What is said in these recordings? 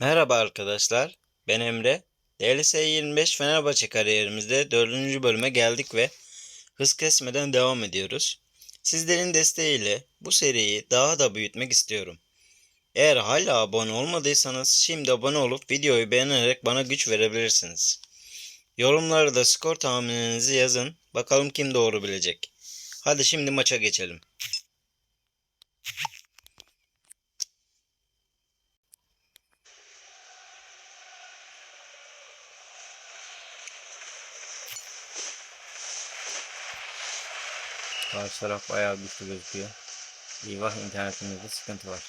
Merhaba arkadaşlar, ben Emre. DLS 25 Fenerbahçe kariyerimizde 4. bölüme geldik ve hız kesmeden devam ediyoruz. Sizlerin desteğiyle bu seriyi daha da büyütmek istiyorum. Eğer hala abone olmadıysanız şimdi abone olup videoyu beğenerek bana güç verebilirsiniz. Yorumlara da skor tahmininizi yazın. Bakalım kim doğru bilecek. Hadi şimdi maça geçelim. Karşı taraf bayağı güçlü gözüküyor. Eyvah internetimizde sıkıntı var.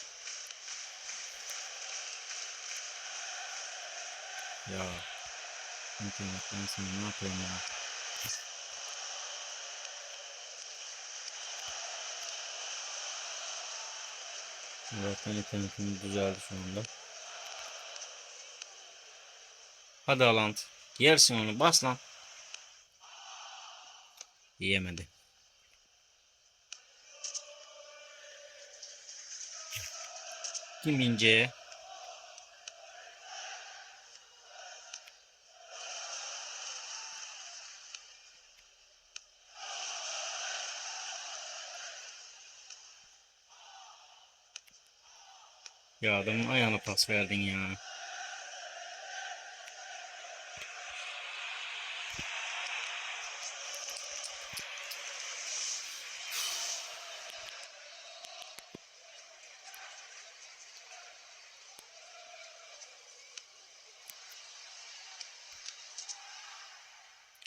Ya internetten sonra ne yapayım ya? Zaten internetimiz düzeldi şu anda. Hadi Alant. Yersin onu bas lan. Yiyemedi. Kim? Ya adamın ayağına pas verdin ya.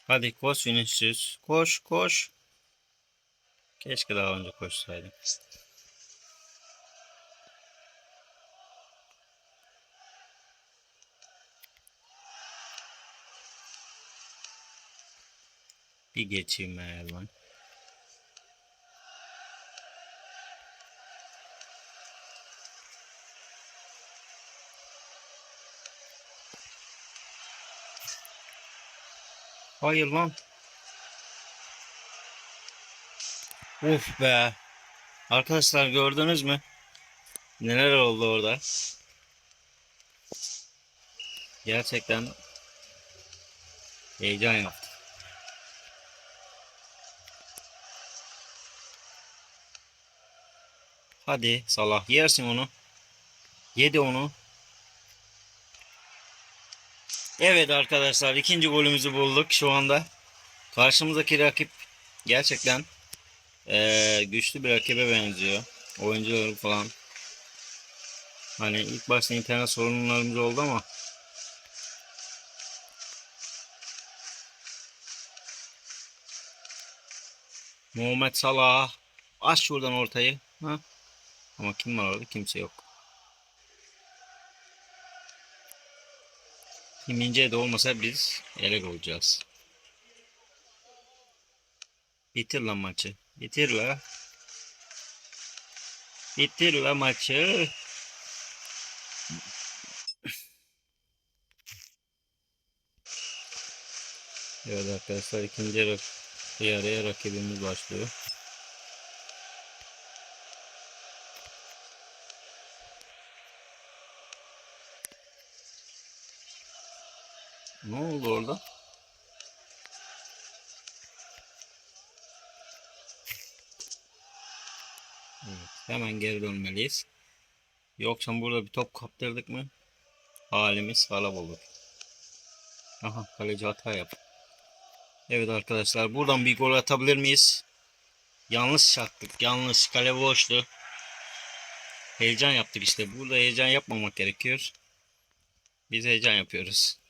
Hadi koş Vinicius. Koş koş. Keşke daha önce koşsaydım. Bir geçeyim ben. Hayır lan. Uf be. Arkadaşlar gördünüz mü? Neler oldu orada? Gerçekten heyecan yaptı. Hadi Salah yersin onu. Yedi onu. Evet arkadaşlar ikinci golümüzü bulduk şu anda. Karşımızdaki rakip gerçekten eee, güçlü bir rakibe benziyor. Oyuncuları falan. Hani ilk başta internet sorunlarımız oldu ama Muhammed Salah aç şuradan ortayı. Ha? Ama kim var orada? Kimse yok. Kim ince de olmasa biz ele olacağız. Bitir lan maçı. Bitir la. Bitir la maçı. Evet arkadaşlar ikinci yarı yarıya rakibimiz başlıyor. Ne oldu orada? Evet, hemen geri dönmeliyiz. Yoksa burada bir top kaptırdık mı halimiz harap olur. Aha kaleci hata yap. Evet arkadaşlar buradan bir gol atabilir miyiz? Yanlış çaktık. Yanlış. Kale boştu. Heyecan yaptık işte. Burada heyecan yapmamak gerekiyor. Biz heyecan yapıyoruz.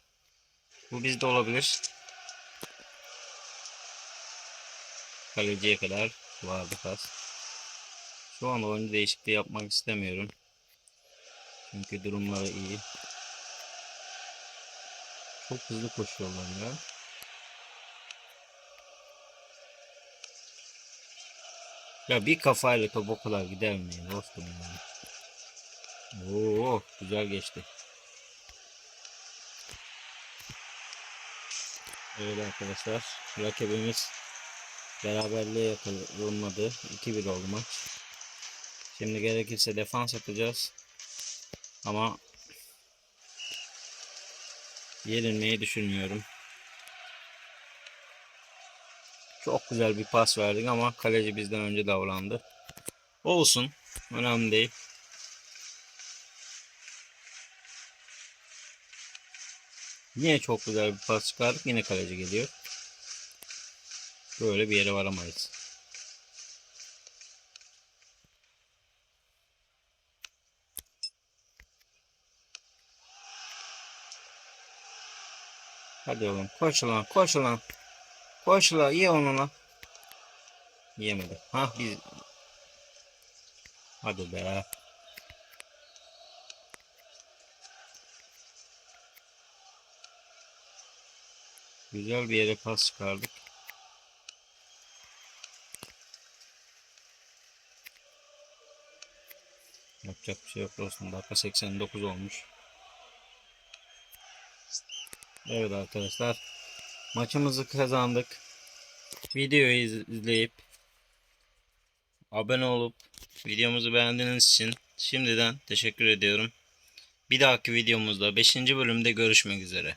Bu bizde olabilir. Kaleciye kadar vardı pas. Şu an oyuncu değişikliği yapmak istemiyorum. Çünkü durumları iyi. Çok hızlı koşuyorlar ya. Ya bir kafayla top o kadar gider mi dostum ya? Oo güzel geçti. Evet arkadaşlar rakibimiz beraberliğe yakaladı. 2-1 oldu maç. Şimdi gerekirse defans yapacağız. Ama Yenilmeyi düşünmüyorum. Çok güzel bir pas verdik ama kaleci bizden önce davrandı. Olsun. Önemli değil. Yine çok güzel bir pas çıkardık. Yine kaleci geliyor. Böyle bir yere varamayız. Hadi oğlum koş lan koş lan. Koş lan ye onu lan. Yemedi. Ha biz. Hadi be. Güzel bir yere pas çıkardık. Yapacak bir şey yok dostum. Dakika 89 olmuş. Evet arkadaşlar. Maçımızı kazandık. Videoyu iz- izleyip abone olup videomuzu beğendiğiniz için şimdiden teşekkür ediyorum. Bir dahaki videomuzda 5. bölümde görüşmek üzere.